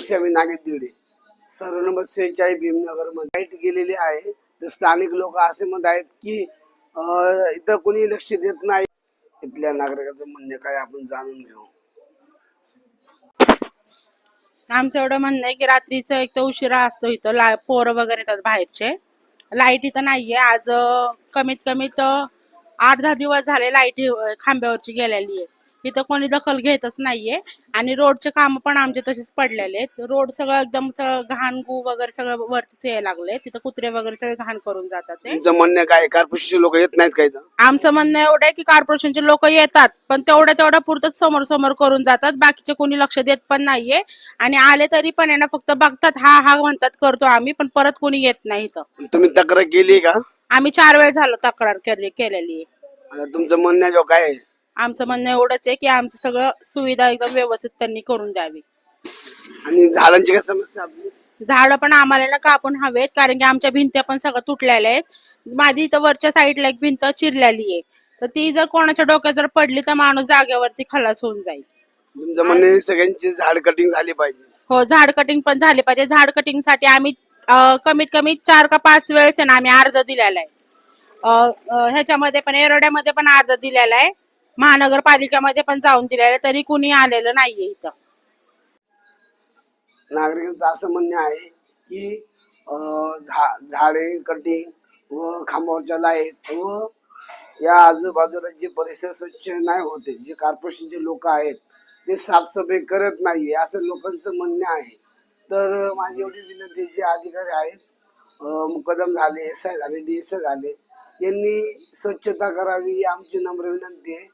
गोस्वामी नागेदिवडे सर्व नंबर सेहेचाळीस भीमनगरमध्ये लाइट गेलेली आहे. तर स्थानिक लोक असे म्हणत आहेत की इथं कोणी लक्ष देत नाही. इथल्या नागरिकाचं म्हणणे काय आपण जाणून घेऊ. आमचं एवढं म्हणणं आहे की रात्रीचं एक तर उशिरा असतो इथं. ला पोरं वगैरे येतात बाहेरचे. लाइट इथं नाहीये. आज कमीत कमी तर आठ दहा दिवस झाले लाइट खांब्यावरची गेलेली आहे इथं कोणी दखल घेतच नाहीये. आणि रोडचे काम पण आमचे तसेच पडलेले आहेत. रोड सगळं एकदम घाण गू वगैरे सगळं वरतीच यायला लागले तिथं कुत्रे वगैरे सगळे घाण करून जातात ते. तुमचं म्हणणं काय कॉर्पोरेशनचे लोक येत नाहीत का इथं? आमचं म्हणणं एवढं आहे की कॉर्पोरेशनचे लोक येतात पण तेवढ्या तेवढ्या पुरतच समोर समोर करून जातात. बाकीचे कोणी लक्ष देत पण नाहीये. आणि आले तरी पण आहे ना फक्त बघतात हा हा म्हणतात करतो आम्ही पण परत कोणी येत नाही इथं. तुम्ही तक्रार केली का? आम्ही चार वेळ झालो तक्रार केली केलेली आहे. आता तुमचं म्हणणं जो काय आहे? आमचं म्हणणं एवढंच आहे की आमचं सगळं सुविधा एकदम व्यवस्थित त्यांनी करून द्यावी. आणि झाडांची काय समस्या आपली? झाडं पण आम्हाला ना कापून हवेत कारण की आमच्या भिंत्या पण सगळं तुटलेल्या आहेत. माझी इथं वरच्या साईडला एक भिंत चिरलेली आहे. तर ती जर कोणाच्या डोक्यात जर पडली तर माणूस जागेवरती खलास होऊन जाईल. तुमचं म्हणणं आहे सगळ्यांची झाड कटिंग झाली पाहिजे. हो झाड कटिंग पण झाले पाहिजे. झाड कटिंगसाठी आम्ही अं, कमीत कमी चार का पाच वेळेस आहे ना आम्ही अर्ज दिलेला आहे. अं, अं, ह्याच्यामध्ये पण एरोड्यामध्ये पण अर्ज दिलेला आहे. महानगरपालिकेमध्ये पण जाऊन दिलेलं तरी कुणी आलेलं नाहीये इथं. नागरिकांचं असं म्हणणं आहे की अं, झा- झाडे कटिंग व खांबावरच्या लाइट व या आजूबाजूला जे परिसर स्वच्छ नाही होते जे कॉर्पोरेशनचे लोक आहेत ते साफसफाई करत नाही असं लोकांचं म्हणणं आहे. तर माझी एवढी विनंती आहे, जे अधिकारी आहेत अं, मुकदम झाले एस आय झाले डी एस आय झाले यांनी स्वच्छता करावी आमची नम्र विनंती आहे.